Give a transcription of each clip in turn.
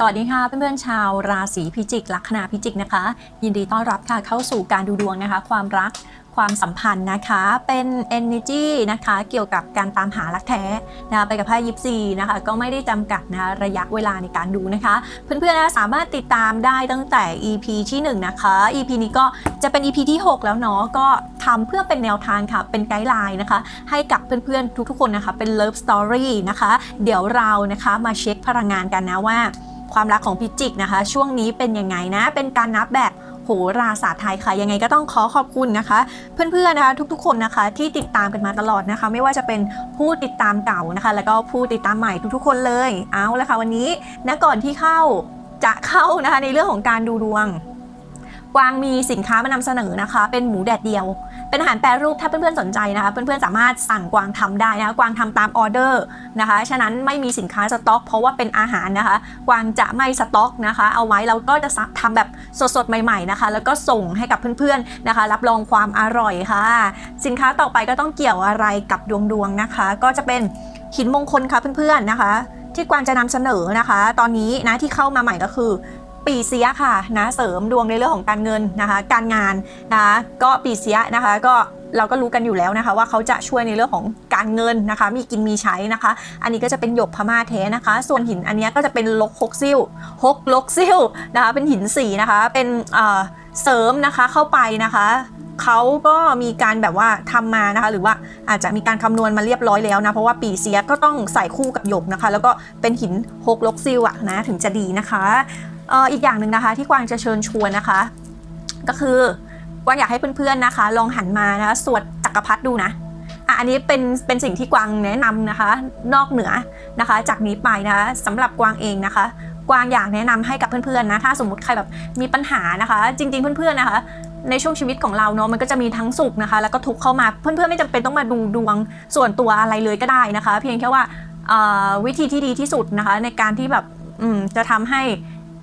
สวัสดีค่ะเพื่อนๆชาวราศีพิจิก ลัคนาพิจิกนะคะ ยินดีต้อนรับค่ะเข้าสู่การดูดวงนะคะ ความรักความสัมพันธ์นะคะเป็น energy นะคะเกี่ยวกับการตามหารักแท้นะคะไปกับไพ่ยิปซีนะคะก็ไม่ได้จำกัดนะระยะเวลาในการดูนะคะ เพื่อนๆนะสามารถติดตามได้ตั้งแต่ EP ที่1นะคะ EP นี้ก็จะเป็น EP ที่ 6 แล้วเนาะก็ทำเพื่อเป็นแนวทางค่ะเป็นไกด์ไลน์นะคะ ให้กับเพื่อนๆทุกๆคนนะคะเป็น love story นะคะ เดี๋ยวเรานะคะมาเช็คพลังงานกันนะว่า ความรักของพิจิกนะคะ ช่วงนี้เป็นยังไงนะ เป็นการนับแบบโหราศาสตร์ไทยค่ะ ยังไงก็ต้องขอขอบคุณนะคะ เพื่อนๆนะคะ ทุกๆคนนะคะ ที่ติดตามกันมาตลอดนะคะ ไม่ว่าจะเป็นผู้ติดตามเก่านะคะ แล้วก็ผู้ติดตามใหม่ทุกๆ คนเลย เอาละค่ะวันนี้นะก่อนที่เข้าจะเข้านะคะในเรื่องของการดูดวงกวางมีสินค้ามานำเสนอนะคะ เป็นหมูแดดเดียว เป็นอาหารแปรรูปถ้าเพื่อนๆสนใจนะคะเพื่อนๆสามารถสั่งกวางทำได้นะคะกวางทำตามออเดอร์นะคะฉะนั้นไม่มีสินค้าสต็อก เพราะว่าเป็นอาหารนะคะ กวางจะไม่สต็อกนะคะ เอาไว้เราก็จะทำแบบสดๆ ใหม่ๆนะคะ แล้วก็ส่งให้กับเพื่อนๆนะคะ รับรองความอร่อยค่ะ สินค้าต่อไปก็ต้องเกี่ยวอะไรกับดวงดวงๆนะคะ ก็จะเป็นหินมงคลค่ะเพื่อนๆนะคะ ที่กวางจะนำเสนอนะคะ ตอนนี้นะที่เข้ามาใหม่ก็คือ ปีเสียค่ะนะเสริมดวงในเรื่องของการเงินนะคะการงานนะะก็ปีเสียนะคะก็เราก็รู้กันอยู่แล้วนะคะว่าเขาจะช่วยในเรื่องของการเงินนะคะ มีกินมีใช้นะคะ อันนี้ก็จะเป็นหยกพม่าแท้นะคะ ส่วนหินอันนี้ก็จะเป็นลกฮกซิลฮกลกซิลนะคะเป็นหินสีนะคะเป็นเอ่อเสริมนะคะเข้าไปนะคะเขาก็มีการแบบว่าทำมานะคะ หรือว่าอาจจะมีการคำนวณมาเรียบร้อยแล้วนะ เพราะว่าปีเสียก็ต้องใส่คู่กับหยกนะคะ แล้วก็เป็นหินฮกลกซิลอะนะถึงจะดีนะคะ อออีกอย่างหนึ่งนะคะ ที่กวางจะเชิญชวนนะคะ ก็คือกวางอยากให้เพื่อนๆนะคะ ลองหันมานะคะสวดจักรพรรดิดูนะอะอันนี้เป็นเป็นสิ่งที่กวางแนะนำนะคะ นอกเหนือนะคะ จากนี้ไปนะคะสำหรับกวางเองนะคะ กวางอยากแนะนำให้กับเพื่อนๆนะถ้าสมมติใครแบบมีปัญหานะคะ จริง ๆ เพื่อนๆนะคะ ในช่วงชีวิตของเราเนาะมันก็จะมีทั้งสุขนะคะ แล้วก็ทุกข์เข้ามาเพื่อนๆไม่จำเป็นต้องมาดูดวงส่วนตัวอะไรเลยก็ได้นะคะ เพียงแค่ว่าวิธีที่ดีที่สุดนะคะ ในการที่แบบจะทำให้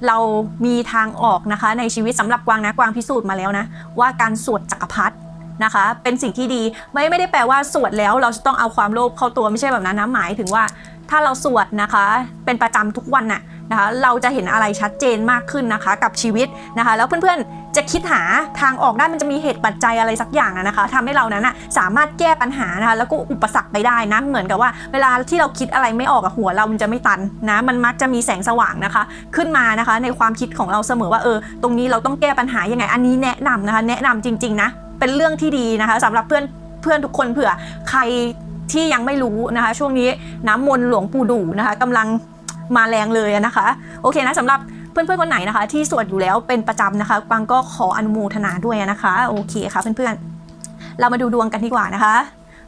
เรามีทางออกนะคะในชีวิตสำหรับกวางนะกวางพิสูจน์มาแล้วนะว่าการสวดจักรพรรดินะคะ เป็นสิ่งที่ดีไม่ไม่ได้แปลว่าสวดแล้วเราจะต้องเอาความโลภเข้าตัวไม่ใช่แบบนั้นนะหมายถึงว่า ถ้าเราสวดนะคะ เป็นประจำทุกวันน่ะ นะคะเราจะเห็นอะไรชัดเจนมากขึ้นนะคะ กับชีวิตนะคะ แล้วเพื่อนๆจะคิดหาทางออกได้มันจะมีเหตุปัจจัยอะไรสักอย่างอะนะคะทำให้เรานั้นสามารถแก้ปัญหานะคะแล้วก็อุปสรรคไปได้นะเหมือนกับว่า เวลาที่เราคิดอะไรไม่ออกอะหัวเรามันจะไม่ตันนะมันมักจะมีแสงสว่างนะคะ ขึ้นมานะคะ ในความคิดของเราเสมอว่าเออ ตรงนี้เราต้องแก้ปัญหายังไง อันนี้แนะนำนะคะ แนะนำจริงๆนะเป็นเรื่องที่ดีนะคะสำหรับเพื่อนเพื่อนทุกคนเผื่อใครที่ยังไม่รู้นะคะ ช่วงนี้น้ำมนต์หลวงปู่ดู่นะคะกำลัง มาแรงเลยนะคะ โอเคนะสำหรับเพื่อนๆคนไหนนะคะ ที่สวดอยู่แล้วเป็นประจำนะคะกวางก็ขออนุโมทนาด้วยนะคะโอเคค่ะเพื่อนๆ เรามาดูดวงกันดีกว่านะคะ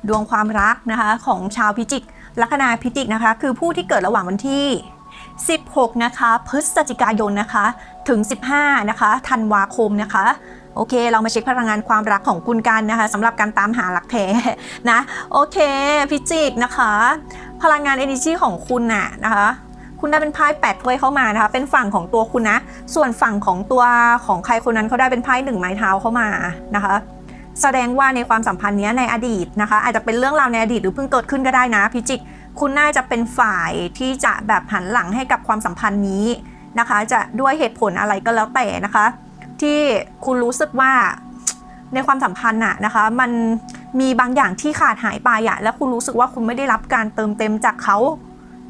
ดวงความรักนะคะของชาวพิจิกลัคนาพิจิกนะคะ คือผู้ที่เกิดระหว่างวันที่ 16 นะคะ พฤศจิกายนนะคะ ถึง 15 นะคะธันวาคมนะคะโอเค เรามาเช็คพลังงานความรักของคุณกันนะคะสำหรับการตามหาหลักแท้นะ โอเค พิจิกนะคะ พลังงาน energy ของคุณน่ะนะคะ คุณได้เป็นไพ่แปดถ้วยเข้ามานะคะ เป็นฝั่งของตัวคุณนะ ส่วนฝั่งของตัวของใครคนนั้นเขาได้เป็นไพ่หนึ่งไม้เท้าเข้ามานะคะ แสดงว่าในความสัมพันธ์เนี้ยในอดีตนะคะ อาจจะเป็นเรื่องราวในอดีตหรือเพิ่งเกิดขึ้นก็ได้นะพิจิก คุณน่าจะเป็นฝ่ายที่จะแบบหันหลังให้กับความสัมพันธ์นี้นะคะ จะด้วยเหตุผลอะไรก็แล้วแต่นะคะ ที่คุณรู้สึกว่าในความสัมพันธ์น่ะนะคะ มันมีบางอย่างที่ขาดหายไปอะแล้วคุณรู้สึกว่าคุณไม่ได้รับการเติมเต็มจากเขา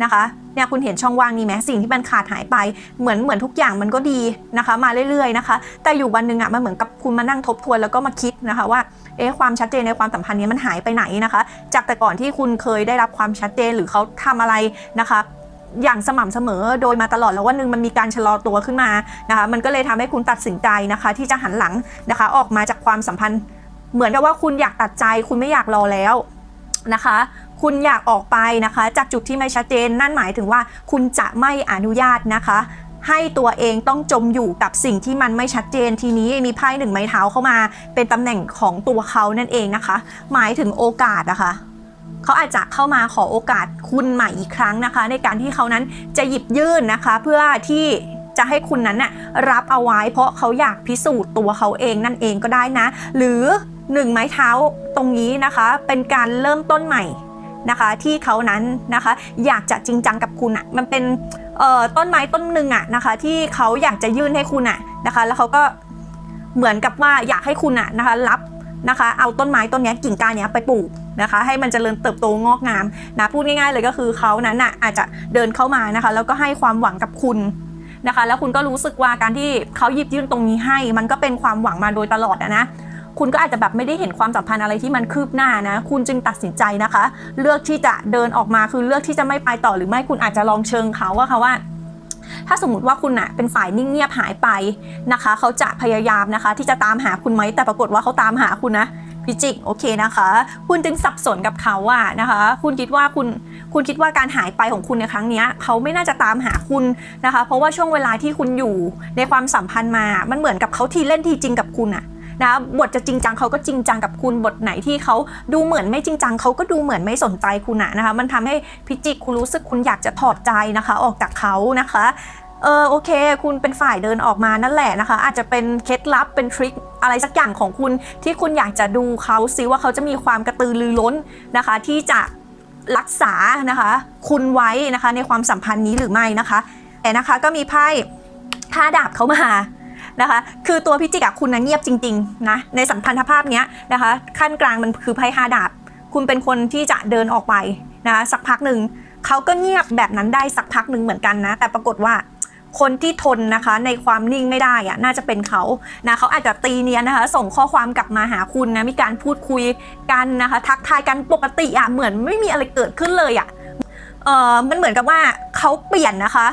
นะคะเนี่ยคุณเห็นช่องว่างนี้ไหมสิ่งที่มันขาดหายไปเหมือนเหมือนทุกอย่างมันก็ดีนะคะ มาเรื่อยๆนะคะ แต่อยู่วันหนึ่งอะมันเหมือนกับคุณมานั่งทบทวนแล้วก็มาคิดนะคะว่าเอ๊ะความชัดเจนในความสัมพันธ์นี้มันหายไปไหนนะคะ จากแต่ก่อนที่คุณเคยได้รับความชัดเจนหรือเขาทำอะไรนะคะอย่างสม่ำเสมอโดยมาตลอดแล้ววันหนึ่งมันมีการชะลอตัวขึ้นมานะคะ มันก็เลยทำให้คุณตัดสินใจนะคะ ที่จะหันหลังนะคะ ออกมาจากความสัมพันธ์ เหมือนกับว่าคุณอยากตัดใจ คุณไม่อยากรอแล้วนะคะ คุณอยากออกไปนะคะ จากจุดที่ไม่ชัดเจนนั่นหมายถึงว่าคุณจะไม่อนุญาตนะคะ ให้ตัวเองต้องจมอยู่กับสิ่งที่มันไม่ชัดเจนทีนี้มีไพ่หนึ่งไม้เท้าเข้ามาเป็นตำแหน่งของตัวเขานั่นเองนะคะ หมายถึงโอกาสนะคะเขาอาจจะเข้ามาขอโอกาสคุณใหม่อีกครั้งนะคะ ในการที่เขานั้นจะหยิบยื่นนะคะ เพื่อที่จะให้คุณนั้นน่ะรับเอาไว้ เพราะเขาอยากพิสูจน์ตัวเขาเองนั่นเองก็ได้นะ หรือหนึ่งไม้เท้าตรงนี้นะคะ เป็นการเริ่มต้นใหม่ นะคะที่เขานั้นนะคะอยากจะจริงจังกับคุณอะมันเป็นต้นไม้ต้นหนึ่งอะนะคะที่เขาอยากจะยื่นให้คุณอะนะคะแล้วเขาก็เหมือนกับว่าอยากให้คุณอะนะคะรับนะคะเอาต้นไม้ต้นนี้กิ่งก้านนี้ไปปลูกนะคะให้มันเจริญเติบโตงอกงามนะพูดง่ายๆเลยก็คือเขานั้นอะอาจจะเดินเข้ามานะคะแล้วก็ให้ความหวังกับคุณนะคะแล้วคุณก็รู้สึกว่าการที่เขาหยิบยื่นตรงนี้ให้ มันก็เป็นความหวังมาโดยตลอดอะนะ คุณก็อาจจะแบบไม่ได้เห็นความสัมพันธ์อะไรที่มันคืบหน้านะ คุณจึงตัดสินใจนะคะ เลือกที่จะเดินออกมาคือเลือกที่จะไม่ไปต่อหรือไม่คุณอาจจะลองเชิงเขาว่าค่ะว่าถ้าสมมติว่าคุณอะเป็นฝ่ายนิ่งเงียบหายไปนะคะ เขาจะพยายามนะคะ ที่จะตามหาคุณไหมแต่ปรากฏว่าเขาตามหาคุณนะพิจิกโอเคนะคะ คุณจึงสับสนกับเขาอะนะคะ คุณคิดว่าคุณคุณคิดว่าการหายไปของคุณในครั้งนี้เขาไม่น่าจะตามหาคุณนะคะ เพราะว่าช่วงเวลาที่คุณอยู่ในความสัมพันธ์มา มันเหมือนกับเขาทีเล่นทีจริงกับคุณอะ นะบทจะจริงจังเขาก็จริงจังกับคุณบทไหนที่เขาดูเหมือนไม่จริงจังเขาก็ดูเหมือนไม่สนใจคุณอะนะคะ มันทำให้พิจิกคุณรู้สึกคุณอยากจะถอดใจนะคะ ออกจากเขานะคะเออโอเค คุณเป็นฝ่ายเดินออกมานั่นแหละนะคะ อาจจะเป็นเคล็ดลับเป็นทริคอะไรสักอย่างของคุณที่คุณอยากจะดูเขาซิว่าเขาจะมีความกระตือรือร้นนะคะ ที่จะรักษานะคะ คุณไว้นะคะในความสัมพันธ์นี้หรือไม่นะคะ แต่นะคะก็มีไพ่ท่าดาบเขามา นะคะ คือตัวพิจิกอะคุณนะเงียบจริงๆนะในสัมพันธภาพเนี้ยนะคะ ขั้นกลางมันคือไพ่ห้าดาบ คุณเป็นคนที่จะเดินออกไปนะคะสักพักหนึ่งเขาก็เงียบแบบนั้นได้สักพักหนึ่งเหมือนกันนะ แต่ปรากฏว่าคนที่ทนนะคะในความนิ่งไม่ได้อะน่าจะเป็นเขานะเขาอาจจะตีเนียนนะคะ ส่งข้อความกลับมาหาคุณนะมีการพูดคุยกันนะคะ ทักทายกันปกติอะเหมือนไม่มีอะไรเกิดขึ้นเลยอะเออมันเหมือนกับว่าเขาเปลี่ยนนะคะ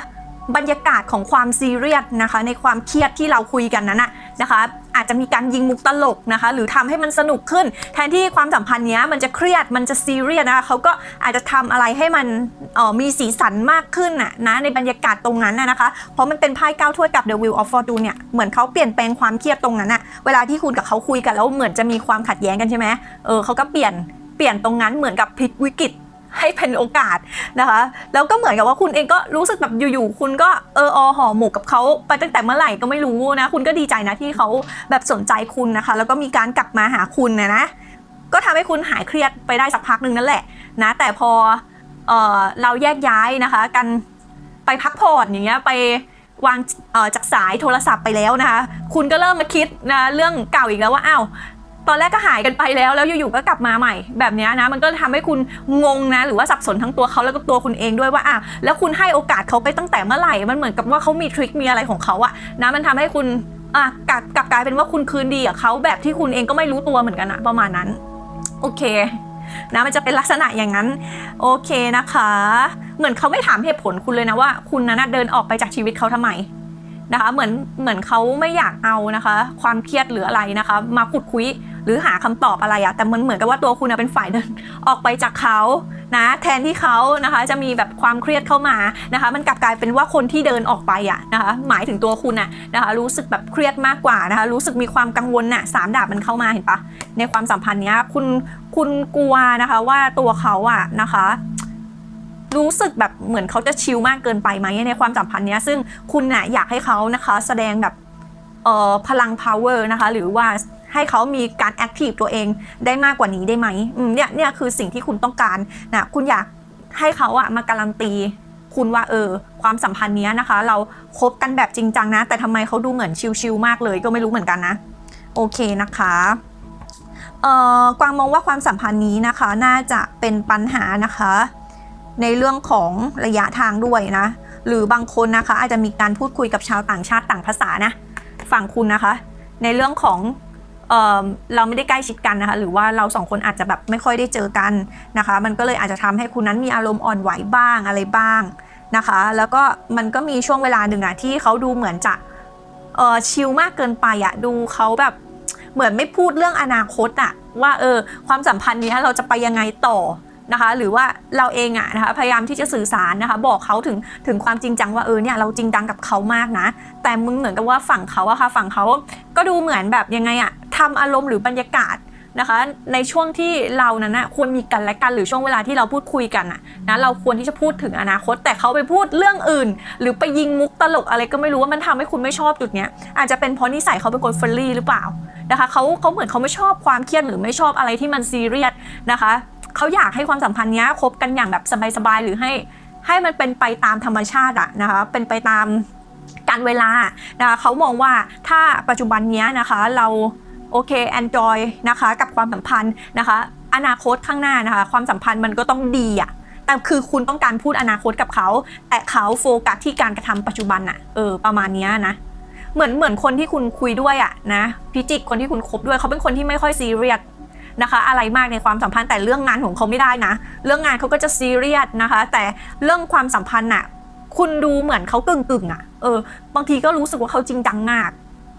บรรยากาศของความซีเรียสนะคะ ในความเครียดที่เราคุยกันนั้นนะคะ อาจจะมีการยิงมุกตลกนะคะ หรือทำให้มันสนุกขึ้น แทนที่ความสัมพันธ์เนี้ยมันจะเครียดมันจะซีเรียสนะคะเขาก็อาจจะทำอะไรให้มันออมีสีสันมากขึ้นน่ะนะในบรรยากาศตรงนั้นนะคะ เพราะมันเป็นไพ่เก้าถ้วยกับ The Wheel of Fortune เนี่ยเหมือนเขาเปลี่ยนแปลงความเครียดตรงนั้นน่ะเวลาที่คุณกับเขาคุยกันแล้วเหมือนจะมีความขัดแย้งกันใช่ไหมเออเขาก็เปลี่ยนเปลี่ยนตรงนั้นเหมือนกับพลิกวิกฤต ให้เป็นโอกาสนะคะ แล้วก็เหมือนกับว่าคุณเองก็รู้สึกแบบอยู่ๆคุณก็เอออห่อหมกกับเขาไปตั้งแต่เมื่อไหร่ก็ไม่รู้นะ คุณก็ดีใจนะที่เขาแบบสนใจคุณนะคะ แล้วก็มีการกลับมาหาคุณนะนะก็ทำให้คุณหายเครียดไปได้สักพักหนึ่งนั่นแหละนะ แต่พอเออเราแยกย้ายนะคะ กันไปพักผ่อนอย่างเงี้ยไปวางจากสายโทรศัพท์ไปแล้วนะคะ คุณก็เริ่มมาคิดนะเรื่องเก่าอีกแล้วว่าอ้าว ตอนแรกก็หายกันไปแล้วแล้วอยู่ๆก็กลับมาใหม่ แบบนี้นะมันก็ทำให้คุณงงนะ หรือว่าสับสนทั้งตัวเขาแล้วก็ตัวคุณเองด้วยว่าอะแล้วคุณให้โอกาสเขาไปตั้งแต่เมื่อไหร่ มันเหมือนกับว่าเขามีทริคมีอะไรของเขาอะนะมันทำให้คุณอะกลับกลับกลายเป็นว่าคุณคืนดีกับเขาแบบที่คุณเองก็ไม่รู้ตัวเหมือนกันอะประมาณนั้น โอเคนะมันจะเป็นลักษณะอย่างนั้น โอเคนะคะ เหมือนเขาไม่ถามเหตุผลคุณเลยนะว่า คุณนั้นะเดินออกไปจากชีวิตเขาทำไมนะคะเหมือนเหมือนเขาไม่อยากเอานะคะ ความเครียดหรืออะไรนะคะ มาขุดคุย หรือหาคำตอบอะไรอะแต่มันเหมือนกับว่าตัวคุณอะเป็นฝ่ายเดินออกไปจากเขานะแทนที่เขานะคะจะมีแบบความเครียดเข้ามานะคะ มันกลับกลายเป็นว่าคนที่เดินออกไปอะนะคะหมายถึงตัวคุณอะนะคะรู้สึกแบบเครียดมากกว่านะคะรู้สึกมีความกังวลน่ะสามดาบมันเข้ามาเห็นปะในความสัมพันธ์เนี้ยคุณคุณกลัวนะคะว่าตัวเขาอะนะคะรู้สึกแบบเหมือนเขาจะชิลมากเกินไปไหมในความสัมพันธ์เนี้ยซึ่งคุณน่ะอยากให้เขานะคะ แสดงแบบเอ่อพลัง power นะคะ หรือว่า ให้เขามีการ active ตัวเองได้มากกว่านี้ได้ไหมเนี่ยเนี่ยคือสิ่งที่คุณต้องการนะคุณอยากให้เขาอะมาการันตีคุณว่าเออความสัมพันธ์เนี้ยนะคะ เราคบกันแบบจริงจังนะ แต่ทำไมเขาดูเหมือนชิลๆมากเลยก็ไม่รู้เหมือนกันนะ โอเคนะคะเอ่อกวางมองว่าความสัมพันธ์นี้นะคะ น่าจะเป็นปัญหานะคะ ในเรื่องของระยะทางด้วยนะ หรือบางคนนะคะ อาจจะมีการพูดคุยกับชาวต่างชาติต่างภาษานะฝั่งคุณนะคะ ในเรื่องของ เเราไม่ได้ใกล้ชิดกันนะคะ หรือว่าเราสองคนอาจจะแบบไม่ค่อยได้เจอกันนะคะ มันก็เลยอาจจะทำให้คุณนั้นมีอารมณ์อ่อนไหวบ้างอะไรบ้างนะคะ แล้วก็มันก็มีช่วงเวลาหนึ่งอะที่เขาดูเหมือนจะเออชิลมากเกินไปอะดูเขาแบบเหมือนไม่พูดเรื่องอนาคตอะว่าเออความสัมพันธ์นี้เราจะไปยังไงต่อ นะคะหรือว่าเราเองอะนะคะพยายามที่จะสื่อสารนะคะบอกเขาถึงถึงความจริงจังว่าเออเนี่ยเราจริงจังกับเขามากนะ แต่มึงเหมือนกับว่าฝั่งเขาอะค่ะฝั่งเขาก็ดูเหมือนแบบยังไงอะทำอารมณ์หรือบรรยากาศนะคะในช่วงที่เรานั้นนะควรมีกันและกันหรือช่วงเวลาที่เราพูดคุยกันนะเราควรที่จะพูดถึงอนาคต แต่เขาไปพูดเรื่องอื่น หรือไปยิงมุกตลกอะไรก็ไม่รู้ว่ามันทำให้คุณไม่ชอบจุดเนี้ยอาจจะเป็นเพราะนิสัยเขาเป็นคนเฟรนลี่หรือเปล่านะคะเขาเขาเหมือนเขาไม่ชอบความเครียดหรือไม่ชอบอะไรที่มันซีเรียสนะคะ เขาอยากให้ความสัมพันธ์เนี้ยคบกันอย่างแบบสบายๆหรือให้ให้มันเป็นไปตามธรรมชาติอะนะคะเป็นไปตามการเวลานะคะเขามองว่าถ้าปัจจุบันนี้นะคะเราโอเค enjoy นะคะกับความสัมพันธ์นะคะอนาคตข้างหน้านะคะความสัมพันธ์มันก็ต้องดีอะแต่คือคุณต้องการพูดอนาคตกับเขา แต่เขาโฟกัสที่การกระทำปัจจุบันอะเออประมาณนี้นะเหมือนเหมือนคนที่คุณคุยด้วยอะนะพิจิกคนที่คุณคบด้วยเขาเป็นคนที่ไม่ค่อยซีเรียส นะคะ อะไรมากในความสัมพันธ์แต่เรื่องงานของเขาไม่ได้นะ เรื่องงานเขาก็จะซีเรียสนะคะ แต่เรื่องความสัมพันธ์อะคุณดูเหมือนเขากึ่งกึ่งๆอะเออบางทีก็รู้สึกว่าเขาจริงจังมาก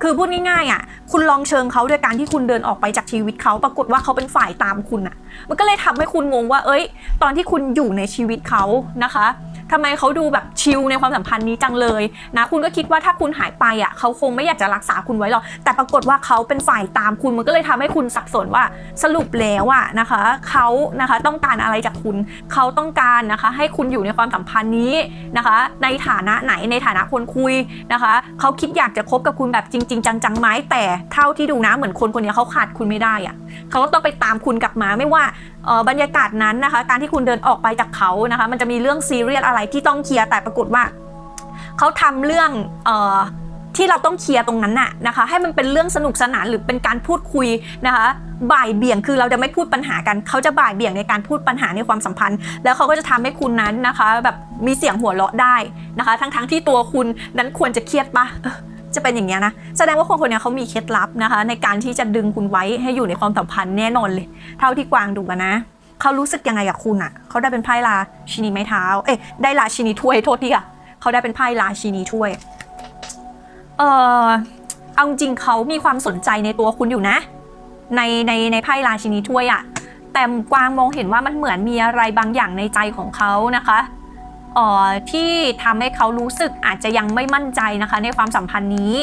คือพูดง่ายๆอะคุณลองเชิงเขาด้วยการที่คุณเดินออกไปจากชีวิตเขาปรากฏว่าเขาเป็นฝ่ายตามคุณอะมันก็เลยทำให้คุณงงว่า เอ้ย ตอนที่คุณอยู่ในชีวิตเขานะคะ ทำไมเขาดูแบบชิลในความสัมพันธ์นี้จังเลยนะคุณก็คิดว่าถ้าคุณหายไปอะเขาคงไม่อยากจะรักษาคุณไว้หรอกแต่ปรากฏว่าเขาเป็นฝ่ายตามคุณมันก็เลยทำให้คุณสับสนว่าสรุปแล้วอะนะคะเขานะคะต้องการอะไรจากคุณเขาต้องการนะคะให้คุณอยู่ในความสัมพันธ์นี้นะคะ ในฐานะไหนในฐานะคนคุยนะคะเขาคิดอยากจะคบกับคุณแบบจริง ๆ จังๆไหมแต่เท่าที่ดูนะเหมือนคนคนนี้เขาขาดคุณไม่ได้อะเขาก็ต้องไปตามคุณกลับมาไม่ว่า บรรยากาศนั้นนะคะ การที่คุณเดินออกไปจากเขานะคะ มันจะมีเรื่องซีเรียสอะไรที่ต้องเคลียร์แต่ปรากฏว่าเขาทำเรื่องอที่เราต้องเคลียร์ตรงนั้นน่ะนะคะ ให้มันเป็นเรื่องสนุกสนานหรือเป็นการพูดคุยนะคะ บ่ายเบี่ยงคือเราจะไม่พูดปัญหากันเขาจะบ่ายเบี่ยงในการพูดปัญหาในความสัมพันธ์ แล้วเขาก็จะทำให้คุณนั้นนะคะ แบบมีเสียงหัวเราะได้นะคะ ทั้งๆที่ตัวคุณนั้นควรจะเครียดปะ จะเป็นอย่างเงี้ยนะ แสดงว่าคนคนนี้เขามีเคล็ดลับนะคะ ในการที่จะดึงคุณไว้ให้อยู่ในความสัมพันธ์แน่นอนเลย เท่าที่กวางดูกันนะเขารู้สึกยังไงกับคุณอะเขาได้เป็นไพ่ราชินีไม้เท้า เอ๊ะได้ราชินีถ้วยโทษทีค่ะเขาได้เป็นไพ่ราชินีถ้วย เออเอาจริงเขามีความสนใจในตัวคุณอยู่นะ ในในในไพ่ราชินีถ้วยอะแต่กวางมองเห็นว่ามันเหมือนมีอะไรบางอย่างในใจของเขานะคะ ที่ทำให้เขารู้สึกอาจจะยังไม่มั่นใจนะคะ ในความสัมพันธ์นี้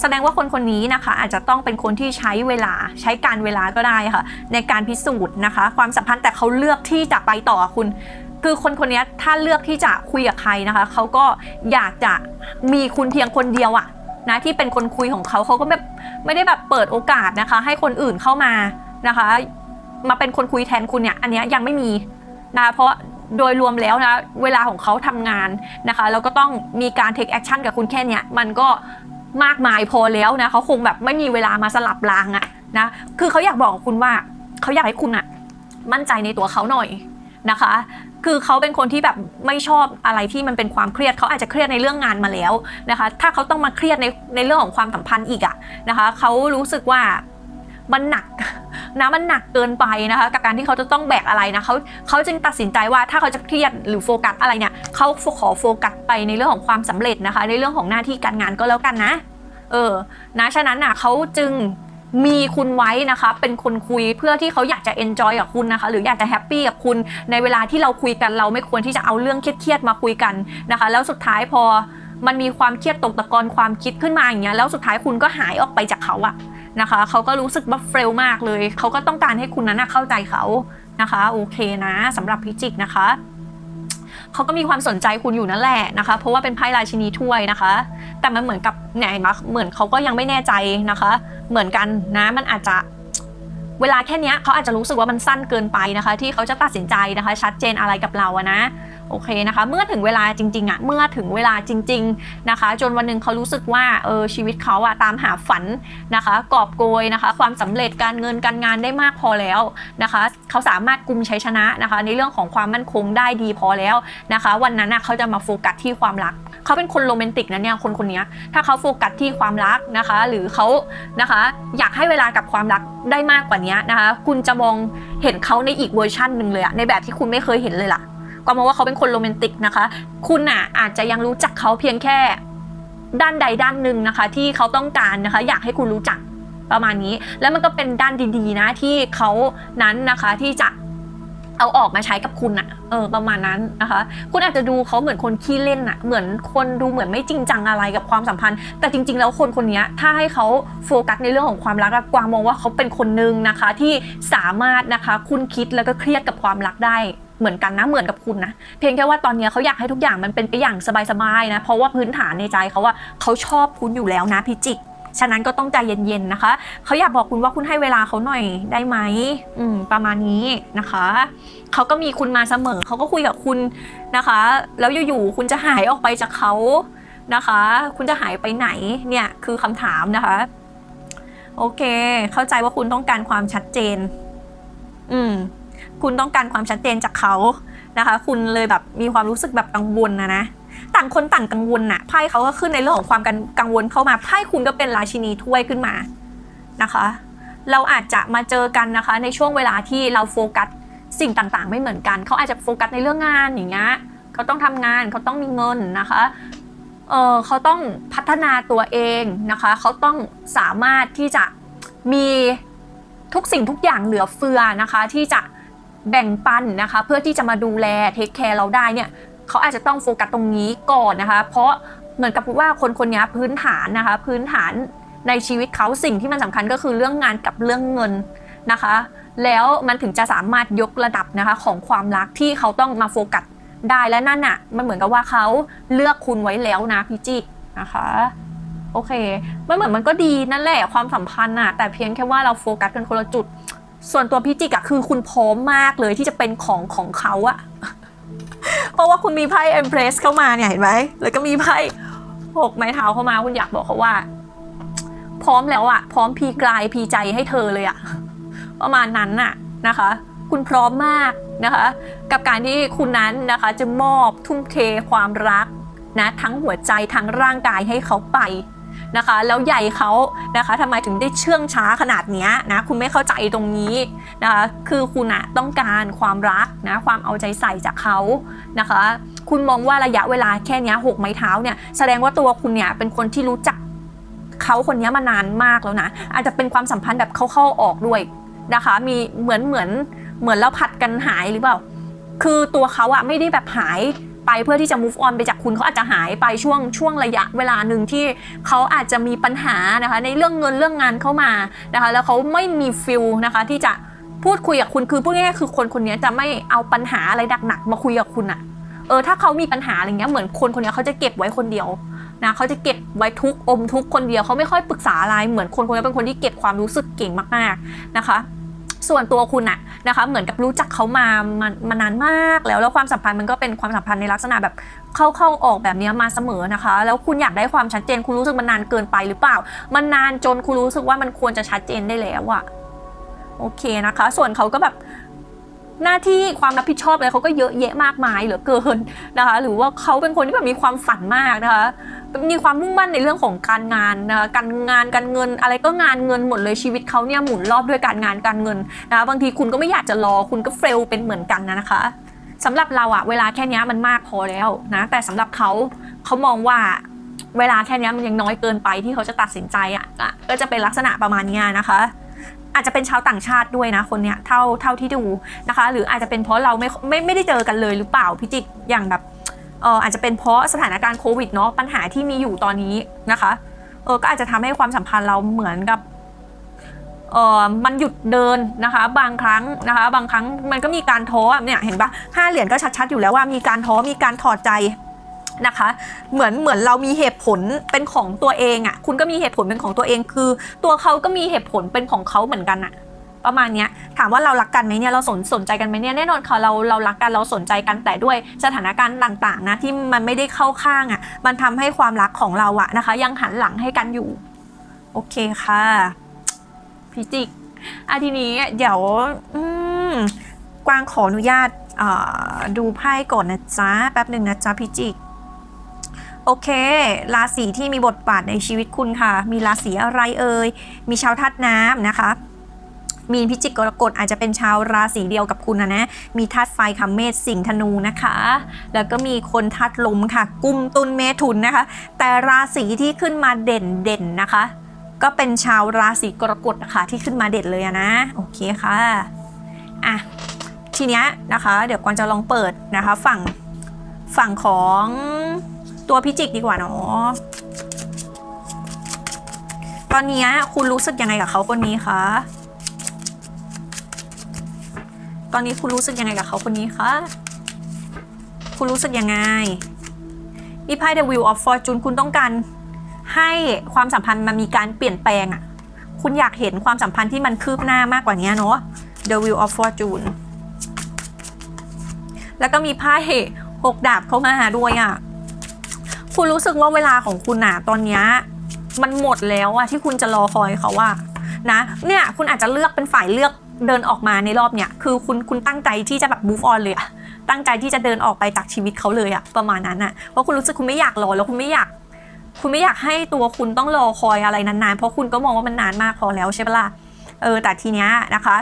แสดงว่าคนคนนี้นะคะ อาจจะต้องเป็นคนที่ใช้เวลาใช้การเวลาก็ได้ค่ะ ในการพิสูจน์นะคะ ความสัมพันธ์แต่เขาเลือกที่จะไปต่อคุณ คือคนคนนี้ถ้าเลือกที่จะคุยกับใครนะคะเขาก็อยากจะมีคุณเพียงคนเดียวอะนะที่เป็นคนคุยของเขาเขาก็แบบไม่ได้แบบเปิดโอกาสนะคะ ให้คนอื่นเข้ามานะคะ มาเป็นคนคุยแทนคุณเนี่ยอันเนี้ยยังไม่มีนะเพราะ โดยรวมแล้วนะเวลาของเขาทำงานนะคะแล้วก็ต้องมีการ take action กับคุณแค่เนี้ยมันก็มากมายพอแล้วนะเขาคงแบบไม่มีเวลามาสลับรางอะนะคือเขาอยากบอกคุณว่าเขาอยากให้คุณอะมั่นใจในตัวเขาหน่อยนะคะ คือเขาเป็นคนที่แบบไม่ชอบอะไรที่มันเป็นความเครียดเขาอาจจะเครียดในเรื่องงานมาแล้วนะคะ ถ้าเขาต้องมาเครียดในในเรื่องของความสัมพันธ์อีกอะนะคะเขารู้สึกว่า มันหนักนะมันหนักเกินไปนะคะ กับการที่เขาจะต้องแบกอะไรนะเขาเขาจึงตัดสินใจว่าถ้าเขาจะเครียดหรือโฟกัสอะไรเนี่ยเขาขอโฟกัสไปในเรื่องของความสำเร็จนะคะ ในเรื่องของหน้าที่การงานก็แล้วกันนะ เออนะฉะนั้นน่ะเขาจึงมีคุณไว้นะคะ เป็นคนคุยเพื่อที่เขาอยากจะเอนจอยกับคุณนะคะ หรืออยากจะแฮปปี้กับคุณในเวลาที่เราคุยกันเราไม่ควรที่จะเอาเรื่องเครียดๆมาคุยกันนะคะ แล้วสุดท้ายพอมันมีความเครียดตกตะกอนความคิดขึ้นมาอย่างเงี้ยแล้วสุดท้ายคุณก็หายออกไปจากเขาอะ นะคะ เขาก็รู้สึกว่าเฟลมากเลย เขาก็ต้องการให้คุณนั้นเข้าใจเขานะคะ โอเคนะสำหรับพิจิกนะคะเขาก็มีความสนใจคุณอยู่นั่นแหละนะคะ เพราะว่าเป็นไพ่ราชินีถ้วยนะคะ แต่มันเหมือนกับเนี่ยเห็นไหมเหมือนเขาก็ยังไม่แน่ใจนะคะ เหมือนกันนะมันอาจจะเวลาแค่นี้เขาอาจจะรู้สึกว่ามันสั้นเกินไปนะคะ ที่เขาจะตัดสินใจนะคะ ชัดเจนอะไรกับเราอะนะ โอเคนะคะ เมื่อถึงเวลาจริงๆอะเมื่อถึงเวลาจริง ๆนะคะ จนวันหนึ่งเขารู้สึกว่าเออชีวิตเขาอะตามหาฝันนะคะกอบโกยนะคะ ความสำเร็จการเงินการงานได้มากพอแล้วนะคะ เขาสามารถกุมชัยชนะนะคะ ในเรื่องของความมั่นคงได้ดีพอแล้วนะคะ วันนั้นอะเขาจะมาโฟกัสที่ความรัก เขาเป็นคนโรแมนติกนะเนี่ยคนคนนี้ถ้าเขาโฟกัสที่ความรักนะคะ หรือเขานะคะ อยากให้เวลากับความรักได้มากกว่านี้นะคะ คุณจะมองเห็นเขาในอีกเวอร์ชันหนึ่งเลยอะในแบบที่คุณไม่เคยเห็นเลยล่ะ ก็มองว่าเขาเป็นคนโรแมนติกนะคะ คุณอะอาจจะยังรู้จักเขาเพียงแค่ด้านใดด้านหนึ่งนะคะ ที่เขาต้องการนะคะ อยากให้คุณรู้จักประมาณนี้ แล้วมันก็เป็นด้านดีๆนะที่เขานั้นนะคะที่จะเอาออกมาใช้กับคุณอะเออ ประมาณนั้นนะคะ คุณอาจจะดูเขาเหมือนคนขี้เล่นอะเหมือนคนดูเหมือนไม่จริงจังอะไรกับความสัมพันธ์ แต่จริง ๆ แล้วคนคนนี้ถ้าให้เขาโฟกัสในเรื่องของความรักกวางมองว่าเขาเป็นคนหนึ่งนะคะ ที่สามารถนะคะ คุณคิดแล้วก็เครียดกับความรักได้ เหมือนกันนะเหมือนกับคุณนะเพียงแค่ว่าตอนนี้เขาอยากให้ทุกอย่างมันเป็นไปอย่างสบายๆนะเพราะว่าพื้นฐานในใจเขาว่าเขาชอบคุณอยู่แล้วนะพิจิกฉะนั้นก็ต้องใจเย็นๆนะคะ เขาอยากบอกคุณว่าคุณให้เวลาเขาหน่อยได้ไหมอืมประมาณนี้นะคะ เขาก็มีคุณมาเสมอ เขาก็คุยกับคุณนะคะ แล้วอยู่ๆคุณจะหายออกไปจากเขานะคะ คุณจะหายไปไหนเนี่ยคือคำถามนะคะ โอเค เข้าใจว่าคุณต้องการความชัดเจน อืม คุณต้องการความชัดเจนจากเขานะคะ คุณเลยแบบมีความรู้สึกแบบกังวลนะนะต่างคนต่างกังวลน่ะไพ่เขาก็ขึ้นในเรื่องของความกังกงวลเข้ามาไพ่คุณก็เป็นราชินีถ้วยขึ้นมานะคะ เราอาจจะมาเจอกันนะคะ ในช่วงเวลาที่เราโฟกัสสิ่งต่างๆ ไม่เหมือนกัน เขาอาจจะโฟกัสในเรื่องงานอย่างเงี้ยเขาต้องทำงานเขาต้องมีเงินนะคะเออเขาต้องพัฒนาตัวเองนะคะ เขาต้องสามารถที่จะมีทุกสิ่งทุกอย่างเหลือเฟือนะคะ ที่จะ แบ่งปันนะคะ เพื่อที่จะมาดูแลเทคแคร์เราได้เนี่ยเขาอาจจะต้องโฟกัสตรงนี้ก่อนนะคะ เพราะเหมือนกับว่าคนคนนี้พื้นฐานนะคะ พื้นฐานในชีวิตเขาสิ่งที่มันสำคัญก็คือเรื่องงานกับเรื่องเงินนะคะ แล้วมันถึงจะสามารถยกระดับนะคะของความรักที่เขาต้องมาโฟกัสได้และนั่นน่ะมันเหมือนกับว่าเขาเลือกคุณไว้แล้วนะพี่จินะคะโอเค มันเหมือนมันก็ดีนั่นแหละความสัมพันธ์น่ะแต่เพียงแค่ว่าเราโฟกัสกันคนละจุด ส่วนตัวพี่จิกอะคือคุณพร้อมมากเลยที่จะเป็นของของเขาอะเพราะว่าคุณมีไพ่ Empress เข้ามาเนี่ยเห็นไหมแล้วก็มีไพ่หกไม้เท้าเข้ามาคุณอยากบอกเขาว่า พร้อมแล้วอะพร้อมพีกลายพีใจให้เธอเลยอะประมาณนั้นน่ะนะคะ คุณพร้อมมากนะคะ กับการที่คุณนั้นนะคะจะมอบทุ่มเทความรักนะทั้งหัวใจทั้งร่างกายให้เขาไป นะคะ แล้วใหญ่เขานะคะทำไมถึงได้เชื่องช้าขนาดนี้นะคุณไม่เข้าใจตรงนี้นะคะคือคุณอะต้องการความรักนะความเอาใจใส่จากเขานะคะ คุณมองว่าระยะเวลาแค่นี้หกไม้เท้าเนี่ยแสดงว่าตัวคุณเนี่ยเป็นคนที่รู้จักเขาคนนี้มานานมากแล้วนะอาจจะเป็นความสัมพันธ์แบบเข้าๆออกด้วยนะคะ มีเหมือนเหมือนเหมือนเราผัดกันหายหรือเปล่า คือตัวเขาอะไม่ได้แบบหาย ไปเพื่อที่จะ move on ไปจากคุณเขาอาจจะหายไปช่วงช่วงระยะเวลาหนึ่งที่เขาอาจจะมีปัญหานะคะในเรื่องเงินเรื่องงานเข้ามานะคะแล้วเขาไม่มีฟิลนะคะที่จะพูดคุยกับคุณคือพูดง่ายๆคือคนคนนี้จะไม่เอาปัญหาอะไรหนักๆมาคุยกับคุณอะเออถ้าเขามีปัญหาอะไรเงี้ยเหมือนคนคนนี้เขาจะเก็บไว้คนเดียวนะเขาจะเก็บไว้ทุกอมทุกคนเดียวเขาไม่ค่อยปรึกษาอะไรเหมือนคนคนนี้เป็นคนที่เก็บความรู้สึกเก่งมากๆนะคะ ส่วนตัวคุณอะนะคะเหมือนกับรู้จักเขามามามานานมากแล้วแล้วความสัมพันธ์มันก็เป็นความสัมพันธ์ในลักษณะแบบเข้าเข้าออกแบบนี้มาเสมอนะคะ แล้วคุณอยากได้ความชัดเจน คุณรู้สึกมันนานเกินไปหรือเปล่า มันนานจนคุณรู้สึกว่ามันควรจะชัดเจนได้แล้วอะโอเคนะคะ ส่วนเขาก็แบบ หน้าที่ความรับผิดชอบอะไรเขาก็เยอะแยะมากมายเหลือเกินนะคะ หรือว่าเขาเป็นคนที่แบบมีความฝันมากนะคะ มีความมุ่งมั่นในเรื่องของการงานนะคะการงานการเงินอะไรก็งานเงินหมดเลยชีวิตเขาเนี่ยหมุนรอบด้วยการงานการเงินนะคะบางทีคุณก็ไม่อยากจะรอคุณก็เฟลเป็นเหมือนกันนะคะสำหรับเราอะเวลาแค่นี้มันมากพอแล้วนะแต่สำหรับเขาเขามองว่าเวลาแค่นี้มันยังน้อยเกินไปที่เขาจะตัดสินใจอะอะก็จะเป็นลักษณะประมาณนี้นะคะ อาจจะเป็นชาวต่างชาติด้วยนะคนเนี้ยเท่าเท่าที่ดูนะคะ หรืออาจจะเป็นเพราะเราไม่ไม่ไม่ได้เจอกันเลยหรือเปล่าพี่จิกอย่างแบบเอออาจจะเป็นเพราะสถานการณ์โควิดเนาะปัญหาที่มีอยู่ตอนนี้นะคะเออก็อาจจะทำให้ความสัมพันธ์เราเหมือนกับเออมันหยุดเดินนะคะ บางครั้งนะคะ บางครั้งมันก็มีการท้อเนี่ยเห็นปะห้าเหรียญก็ชัดๆอยู่แล้วว่ามีการท้อมีการถอดใจ นะคะ เหมือนเหมือนเรามีเหตุผลเป็นของตัวเองอะ่ะ คุณก็มีเหตุผลเป็นของตัวเองคือ ตัวเขาก็มีเหตุผลเป็นของเขาเหมือนกันอะ่ะประมาณนี้ถามว่าเรารักกันไหมเนี่ยเราสนสนใจกันไหมเนี่ยแน่นอนค่ะเราเรารักกันเราสนใจกันแต่ด้วยสถานการณ์ต่างๆนะที่มันไม่ได้เข้าข้างอะ่ะมันทำให้ความรักของเราอะนะคะ ยังหันหลังให้กันอยู่ โอเคค่ะพิจิกอะทีนี้เดี๋ยวอืมกวางขออนุญาตดูไพ่ก่อนนะจ๊ะแป๊บหนึ่งนะจ๊ะพิจิก โอเค ราศีที่มีบทบาทในชีวิตคุณค่ะ มีราศีอะไรเอ่ย มีชาวธาตุน้ำนะคะ มีนพิจิกกรกฎอาจจะเป็นชาวราศีเดียวกับคุณนะนะ มีธาตุไฟค่ะเมษสิงห์ธนูนะคะ แล้วก็มีคนธาตุลมค่ะ กุมตุลเมถุนนะคะ แต่ราศีที่ขึ้นมาเด่นเด่นนะคะ ก็เป็นชาวราศีกรกฎนะคะที่ขึ้นมาเด่นเลยนะ โอเคค่ะ อะ ทีเนี้ยนะคะ เดี๋ยวกวางจะลองเปิดนะคะ ฝั่งฝั่งของ ตัวพิจิกดีกว่าเนาะตอนนี้คุณรู้สึกยังไงกับเขาคนนี้คะตอนนี้คุณรู้สึกยังไงกับเขาคนนี้คะคุณรู้สึกยังไงมีไพ่ The Wheel of Fortune คุณต้องการให้ความสัมพันธ์มันมีการเปลี่ยนแปลงอะคุณอยากเห็นความสัมพันธ์ที่มันคืบหน้ามากกว่านี้เนาะ The Wheel of Fortune แล้วก็มีไพ่หกดาบเข้ามาด้วยอะ คุณรู้สึกว่าเวลาของคุณอะตอนเนี้ยมันหมดแล้วอะที่คุณจะรอคอยเขาว่านะ เนี่ยคุณอาจจะเลือกเป็นฝ่ายเลือกเดินออกมาในรอบเนี้ยคือคุณคุณตั้งใจที่จะแบบ move on เลยอะตั้งใจที่จะเดินออกไปจากชีวิตเขาเลยอะประมาณนั้นอะเพราะคุณรู้สึกคุณไม่อยากรอแล้วคุณไม่อยาก คุณไม่อยากให้ตัวคุณต้องรอคอยอะไรนานๆ เพราะคุณก็มองว่ามันนานมากพอแล้วใช่ปะล่ะเออแต่ทีเนี้ยนะคะ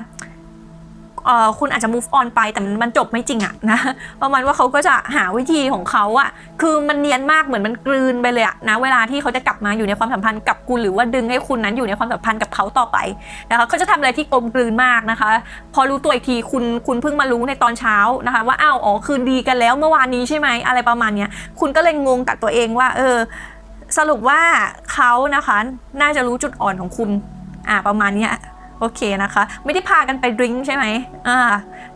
คุณอาจจะ move on ไปแต่มันจบไม่จริงอะนะประมาณว่าเขาก็จะหาวิธีของเขาอะคือมันเนียนมากเหมือนมันกลืนไปเลยอะนะเวลาที่เขาจะกลับมาอยู่ในความสัมพันธ์กับคุณหรือว่าดึงให้คุณนั้นอยู่ในความสัมพันธ์กับเขาต่อไปนะคะเขาจะทำอะไรที่กลมกลืนมากนะคะ พอรู้ตัวอีกทีคุณคุณเพิ่งมารู้ในตอนเช้านะคะ ว่าอ้าวอ๋อคืนดีกันแล้วเมื่อวานนี้ใช่ไหมอะไรประมาณเนี้ยคุณก็เลยงงกับตัวเองว่า เออ สรุปว่าเขานะคะ น่าจะรู้จุดอ่อนของคุณอ่าประมาณเนี้ย โอเคนะคะ ไม่ได้พากันไปดริงใช่ไหมอ่า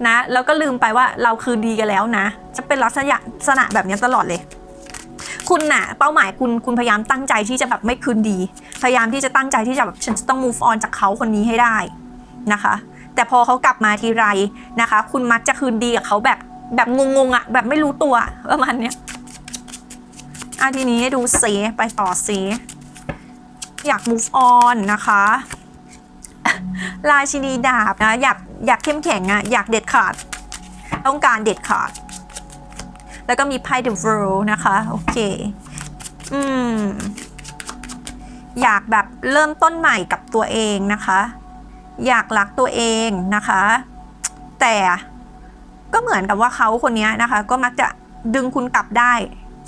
นะแล้วก็ลืมไปว่าเราคืนดีกันแล้วนะ จะเป็นลักษณะษณะแบบนี้ตลอดเลย คุณน่ะเป้าหมายคุณคุณพยายามตั้งใจที่จะแบบไม่คืนดี พยายามที่จะตั้งใจที่จะแบบฉันจะต้อง move on จากเขาคนนี้ให้ได้นะคะ แต่พอเขากลับมาทีไรนะคะ คุณมักจะคืนดีกับเขาแบบแบบงงๆอะแบบไม่รู้ตัวประมาณเนี้ยอะทีนี้ดูเซไปต่อเซอยาก move on นะคะ ราชินีดาบนะอยากอยากเข้มแข็งอะอยากเด็ดขาด ต้องการเด็ดขาด แล้วก็มีไพ่ The World นะคะ โอเค อืม อยากแบบเริ่มต้นใหม่กับตัวเองนะคะ อยากรักตัวเองนะคะ แต่ก็เหมือนกับว่าเขาคนนี้นะคะ ก็มักจะดึงคุณกลับได้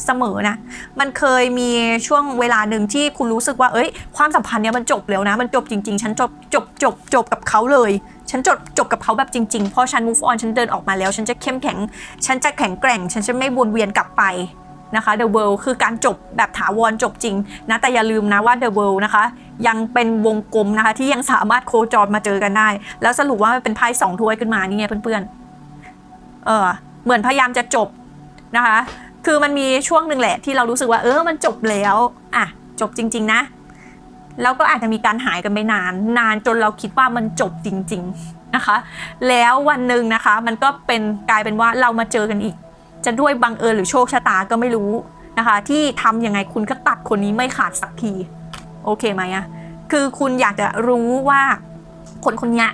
เสมอนะ มันเคยมีช่วงเวลาหนึ่งที่คุณรู้สึกว่า เอ้ย ความสัมพันธ์เนี้ยมันจบแล้วนะ มันจบจริง ๆ ฉันจบจบจบจบกับเขาเลย ฉันจบจบกับเขาแบบจริงๆ เพราะฉัน move on ฉันเดินออกมาแล้ว ฉันจะเข้มแข็ง ฉันจะแข็งแกร่ง ฉันจะไม่วนเวียนกลับไปนะคะ The World คือการจบแบบถาวรจบจริงนะ แต่อย่าลืมนะว่า The World นะคะ ยังเป็นวงกลมนะคะ ที่ยังสามารถโคจรมาเจอกันได้ แล้วสรุปว่ามันเป็นไพ่สองถ้วยขึ้นมานี่ไงเพื่อนๆ เออเหมือนพยายามจะจบนะคะ คือมันมีช่วงหนึ่งแหละที่เรารู้สึกว่าเออมันจบแล้วอะจบจริง ๆ นะ แล้วก็อาจจะมีการหายกันไปนาน นานจนเราคิดว่ามันจบจริง ๆนะคะ แล้ววันหนึ่งนะคะ มันก็เป็นกลายเป็นว่าเรามาเจอกันอีก จะด้วยบังเอิญหรือโชคชะตาก็ไม่รู้นะคะ ที่ทำยังไงคุณก็ตัดคนนี้ไม่ขาดสักทีโอเคไหมอะคือคุณอยากจะรู้ว่าคนคนนี้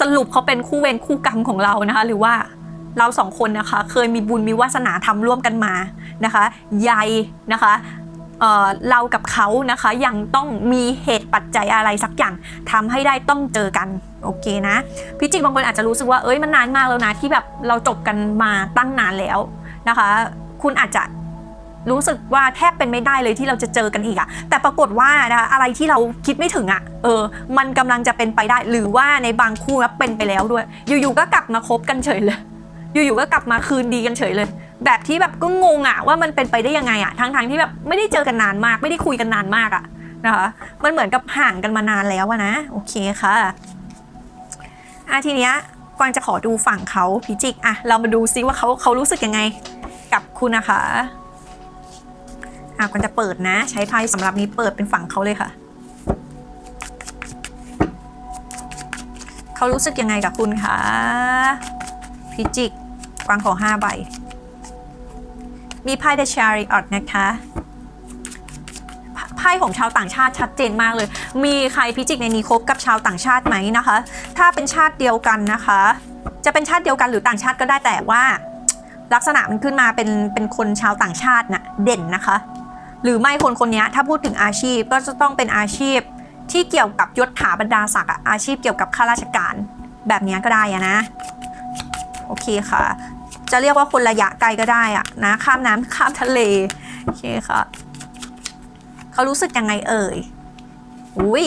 สรุปเขาเป็นคู่เวรคู่กรรมของเรานะคะ หรือว่า เราสองคนนะคะเคยมีบุญมีวาสนาทำร่วมกันมานะคะใยนะคะเเรากับเขานะคะยังต้องมีเหตุปัจจัยอะไรสักอย่างทำให้ได้ต้องเจอกันโอเคนะพี่จิกบางคนอาจจะรู้สึกว่าเอ้ยมันนานมากแล้วนะที่แบบเราจบกันมาตั้งนานแล้วนะคะ คุณอาจจะรู้สึกว่าแทบเป็นไม่ได้เลยที่เราจะเจอกันอีกอะแต่ปรากฏว่านะคะอะไรที่เราคิดไม่ถึงอะเออ มันกำลังจะเป็นไปได้หรือว่าในบางคู่นะเป็นไปแล้วด้วย อยู่ๆก็กลับมาคบกันเฉยเลย อยู่ๆก็กลับมาคืนดีกันเฉยเลย แบบที่แบบก็งงอะว่ามันเป็นไปได้ยังไงอะทั้งๆที่แบบไม่ได้เจอกันนานมาก ไม่ได้คุยกันนานมากอะนะคะมันเหมือนกับห่างกันมานานแล้วนะโอเคค่ะอะทีเนี้ยกวางจะขอดูฝั่งเขาพิจิกอะเรามาดูซิว่าเขาเขารู้สึกยังไงกับคุณนะคะอะกวางจะเปิดนะ ใช้ไพ่สำหรับนี้เปิดเป็นฝั่งเขาเลยค่ะเขารู้สึกยังไงกับคุณคะพิจิก วางขอ5ใบ มีไพ่ The Chariot นะคะไพ่ของชาวต่างชาติชัดเจนมากเลย มีใครพิจิกในนี้คบกับชาวต่างชาติไหมนะคะ ถ้าเป็นชาติเดียวกันนะคะ จะเป็นชาติเดียวกันหรือต่างชาติก็ได้แต่ว่า ลักษณะมันขึ้นมาเป็นเป็นคนชาวต่างชาตินะ่ะเด่นนะคะ หรือไม่คนคนนี้ถ้าพูดถึงอาชีพก็จะต้องเป็นอาชีพที่เกี่ยวกับยศถาบรรดาศักดิ์อะอาชีพเกี่ยวกับข้าราชการแบบนี้ก็ได้อะนะ โอเคค่ะ จะเรียกว่าคนระยะไกลก็ได้อะนะข้ามน้ำข้ามทะเลโอเคค่ะเขารู้สึกยังไงเอ่ยอุ้ย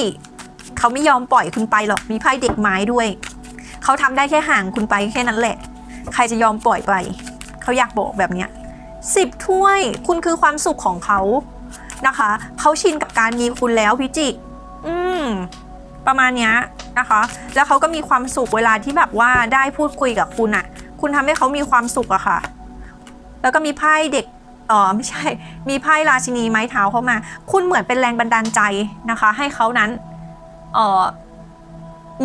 เขาไม่ยอมปล่อยคุณไปหรอกมีไพ่เด็กไม้ด้วยเขาทำได้แค่ห่างคุณไปแค่นั้นแหละ ใครจะยอมปล่อยไปเขาอยากบอกแบบเนี้ยสิบถ้วยคุณคือความสุขของเขานะคะเขาชินกับการมีคุณแล้วพิจิกอืมประมาณเนี้ยนะคะ แล้วเขาก็มีความสุขเวลาที่แบบว่าได้พูดคุยกับคุณอะ คุณทำให้เขามีความสุขอะค่ะ แล้วก็มีไพ่เด็กอ๋อไม่ใช่ มีไพ่ราชินีไม้เท้าเข้ามา คุณเหมือนเป็นแรงบันดาลใจนะคะ ให้เขานั้นเอ่อ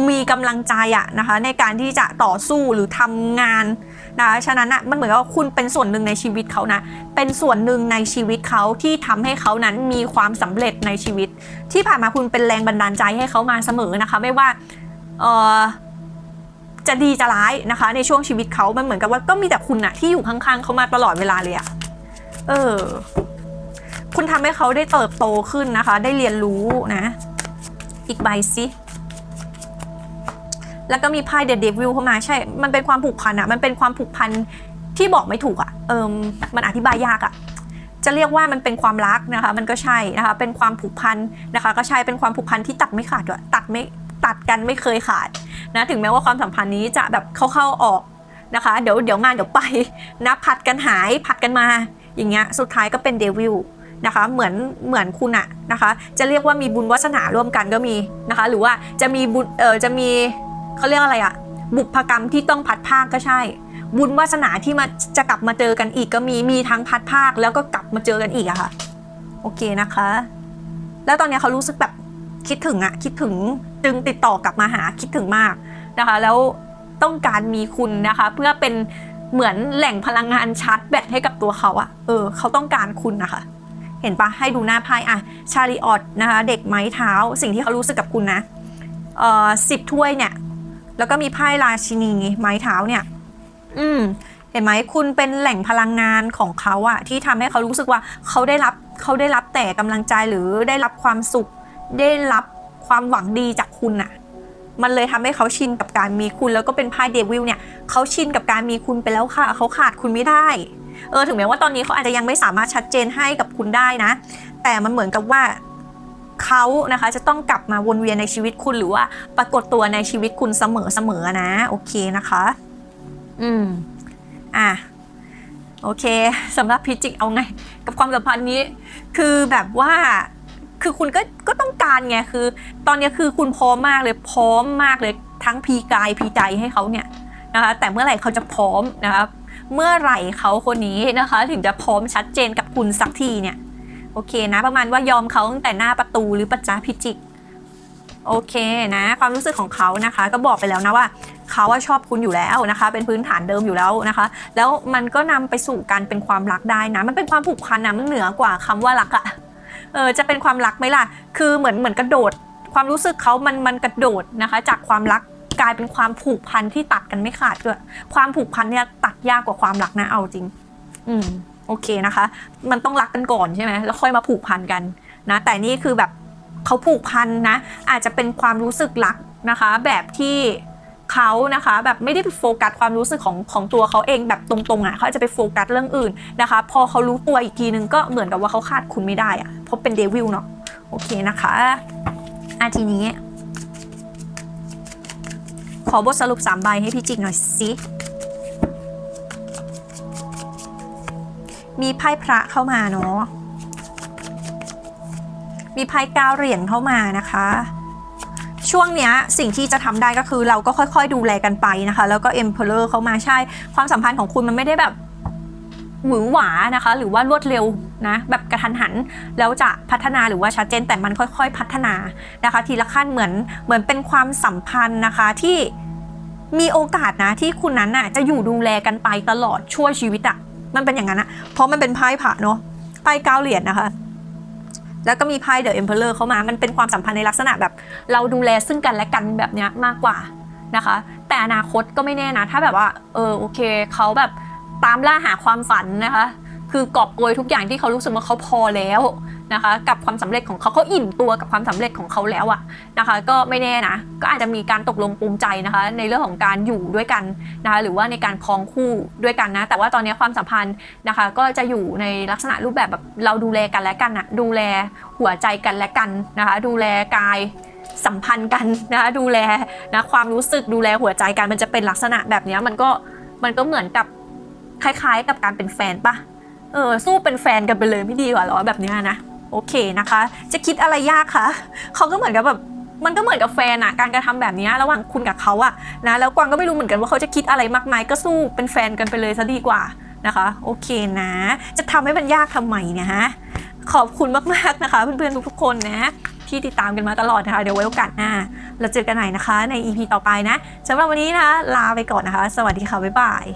มีกำลังใจอะนะคะ ในการที่จะต่อสู้หรือทำงานนะคะฉะนั้นอะมันเหมือนกับว่าคุณเป็นส่วนหนึ่งในชีวิตเขานะ เป็นส่วนหนึ่งในชีวิตเขาที่ทำให้เขานั้นมีความสำเร็จในชีวิต ที่ผ่านมาคุณเป็นแรงบันดาลใจให้เขามาเสมอนะคะ ไม่ว่าเอ่อ จะดีจะร้ายนะคะ ในช่วงชีวิตเขามันเหมือนกับว่าก็มีแต่คุณอะที่อยู่ข้างๆเขามาตลอดเวลาเลยอะเออ คุณทำให้เขาได้เติบโตขึ้นนะคะ ได้เรียนรู้นะ อีกใบสิแล้วก็มีไพ่เด e เดวิลเข้ามาใช่ มันเป็นความผูกพันอะมันเป็นความผูกพันที่บอกไม่ถูกอะเออมันอธิบายยากอะจะเรียกว่ามันเป็นความรักนะคะ มันก็ใช่นะคะ เป็นความผูกพันนะคะ ก็ใช่เป็นความผูกพันที่ตัดไม่ขาดด้วยตัดไม่ ตัดกันไม่เคยขาดนะถึงแม้ว่าความสัมพันธ์นี้จะแบบเข้าๆออกนะคะ เดี๋ยวเดี๋ยวงานเดี๋ยวไปนะผัดกันหายผัดกันมาอย่างเงี้ยสุดท้ายก็เป็นเดวิลนะคะเหมือนเหมือนคุณอะนะคะ จะเรียกว่ามีบุญวาสนาร่วมกันก็มีนะคะ หรือว่าจะมีบุญเออจะมีเขาเรียกอะไรอะบุพกรรมที่ต้องพัดภาคก็ใช่ บุญวาสนาที่มาจะกลับมาเจอกันอีกก็มีมีทั้งพัดภาคแล้วก็กลับมาเจอกันอีกอะค่ะโอเคนะคะ แล้วตอนเนี้ยเขารู้สึกแบบคิดถึงอะคิดถึง จึงติดต่อกลับมาหาคิดถึงมากนะคะ แล้วต้องการมีคุณนะคะ เพื่อเป็นเหมือนแหล่งพลังงานชาร์จแบตให้กับตัวเขาอะเออเขาต้องการคุณนะคะ เห็นปะให้ดูหน้าไพ่อะชาริออตนะคะ เด็กไม้เท้า สิ่งที่เขารู้สึกกับคุณนะเอ่อสิบถ้วยเนี่ย แล้วก็มีไพ่ราชินีไม้เท้าเนี่ย อืมเห็นไหมคุณเป็นแหล่งพลังงานของเขาอะที่ทำให้เขารู้สึกว่าเขาได้รับเขาได้รับแต่กำลังใจหรือได้รับความสุข ได้รับ ความหวังดีจากคุณอะมันเลยทำให้เขาชินกับการมีคุณแล้วก็เป็นไพ่เดวิลเนี่ยเขาชินกับการมีคุณไปแล้วค่ะเขาขาดคุณไม่ได้เออถึงแม้ว่าตอนนี้เขาอาจจะยังไม่สามารถชัดเจนให้กับคุณได้นะ แต่มันเหมือนกับว่าเขานะคะจะต้องกลับมาวนเวียนในชีวิตคุณหรือว่าปรากฏตัวในชีวิตคุณเสมอเสมอๆนะโอเคนะคะ อืมอะโอเคสำหรับพิจิกเอาไง กับความสัมพันธ์นี้ คือแบบว่า คือคุณก็ก็ต้องการไงคือ ตอนนี้คือคุณพร้อมมากเลยพร้อมมากเลยทั้งพีกายพีใจให้เขาเนี่ยนะคะแต่เมื่อไหร่เขาจะพร้อมนะคะเมื่อไหร่เขาคนนี้นะคะ ถึงจะพร้อมชัดเจนกับคุณสักทีเนี่ยโอเคนะประมาณว่ายอมเขาตั้งแต่หน้าประตูหรือประจ้าพิจิกโอเคนะ ความรู้สึกของเขานะคะ ก็บอกไปแล้วนะว่าเขาว่าชอบคุณอยู่แล้วนะคะ เป็นพื้นฐานเดิมอยู่แล้วนะคะ แล้วมันก็นำไปสู่การเป็นความรักได้นะ มันเป็นความผูกพันนะมันเหนือกว่าคำว่ารักอะ เออจะเป็นความรักไหมล่ะ คือเหมือนเหมือนกระโดด ความรู้สึกเขามันมันกระโดดนะคะ จากความรักกลายเป็นความผูกพันที่ตัดกันไม่ขาดด้วย ความผูกพันเนี่ยตัดยากกว่าความรักนะเอาจริง อืมโอเคนะคะ มันต้องรักกันก่อนใช่ไหมแล้วค่อยมาผูกพันกันนะ แต่นี่คือแบบเขาผูกพันนะ อาจจะเป็นความรู้สึกรักนะคะ แบบที่ เขานะคะ แบบไม่ได้ไปโฟกัสความรู้สึกของของตัวเขาเองแบบตรงๆอะเขาจะไปโฟกัสเรื่องอื่นนะคะ พอเขารู้ตัวอีกทีนึงก็เหมือนกับว่าเขาขาดคุณไม่ได้อะเพราะเป็นเดวิลเนาะโอเคนะคะอาทีนี้ ขอบทสรุป 3 ใบให้พี่จิกหน่อยสิมีไพ่พระเข้ามาเนาะมีไพ่เก้าเหรียญเข้ามานะคะ ช่วงเนี้ยสิ่งที่จะทำได้ก็คือเราก็ค่อยๆดูแลกันไปนะคะ แล้วก็ Emperor เข้ามาใช่ ความสัมพันธ์ของคุณมันไม่ได้แบบหวือหวานะคะ หรือว่ารวดเร็วนะแบบกระทันหันแล้วจะพัฒนาหรือว่าชัดเจนแต่มันค่อยๆ พัฒนานะคะ ทีละขั้นเหมือนเหมือนเป็นความสัมพันธ์นะคะที่มีโอกาสนะที่คุณนั้นน่ะจะอยู่ดูแลกันไปตลอดชั่วชีวิตอะ่ะมันเป็นอย่างนั้นอะเพราะมันเป็นไพ่ผ่าเนาะไพ่เก้าเหรียญนะคะ แล้วก็มีไพ่เดอะเอ็มเพลเลอร์เข้ามา มันเป็นความสัมพันธ์ในลักษณะแบบ เราดูแลซึ่งกันและกันแบบเนี้ยมากกว่านะคะ แต่อนาคตก็ไม่แน่นะ ถ้าแบบว่า เออโอเคเขาแบบตามล่าหาความฝันนะคะ คือกอบโกยทุกอย่างที่เขารู้สึกว่าเขาพอแล้วนะคะ กับความสำเร็จของเขาเขาอิ่มตัวกับความสำเร็จของเขาแล้วอะนะคะ ก็ไม่แน่นะก็อาจจะมีการตกลงปรุงใจนะคะ ในเรื่องของการอยู่ด้วยกันนะคะหรือว่าในการครองคู่ด้วยกันนะ แต่ว่าตอนนี้ความสัมพันธ์นะคะ ก็จะอยู่ในลักษณะรูปแบบแบบเราดูแลกันและกันอะดูแลหัวใจกันและกันนะคะ ดูแลกายสัมพันธ์กันนะคะดูแลนะความรู้สึกดูแลหัวใจกันมันจะเป็นลักษณะแบบนี้มันก็มันก็เหมือนกับคล้ายๆ กับการเป็นแฟนปะ เออสู้เป็นแฟนกันไปเลยไม่ดีกว่าหรอแบบนี้นะโอเคนะคะ จะคิดอะไรยากคะเขาก็เหมือนกับแบบมันก็เหมือนกับแฟนอะการกระทำแบบนี้ระหว่างคุณกับเขาอะนะแล้วกวางก็ไม่รู้เหมือนกันว่าเขาจะคิดอะไรมากมายก็สู้เป็นแฟนกันไปเลยซะดีกว่านะคะโอเคนะ จะทำให้มันยากทำไมเนี่ยฮะขอบคุณมากๆนะคะ เพื่อนๆทุกๆคนนะที่ติดตามกันมาตลอดนะคะเดี๋ยวไว้โอกาสหน้าเราเจอกันใหม่นะคะ ใน EP ต่อไปนะสำหรับวันนี้นะคะลาไปก่อนนะคะ สวัสดีค่ะบ๊ายบาย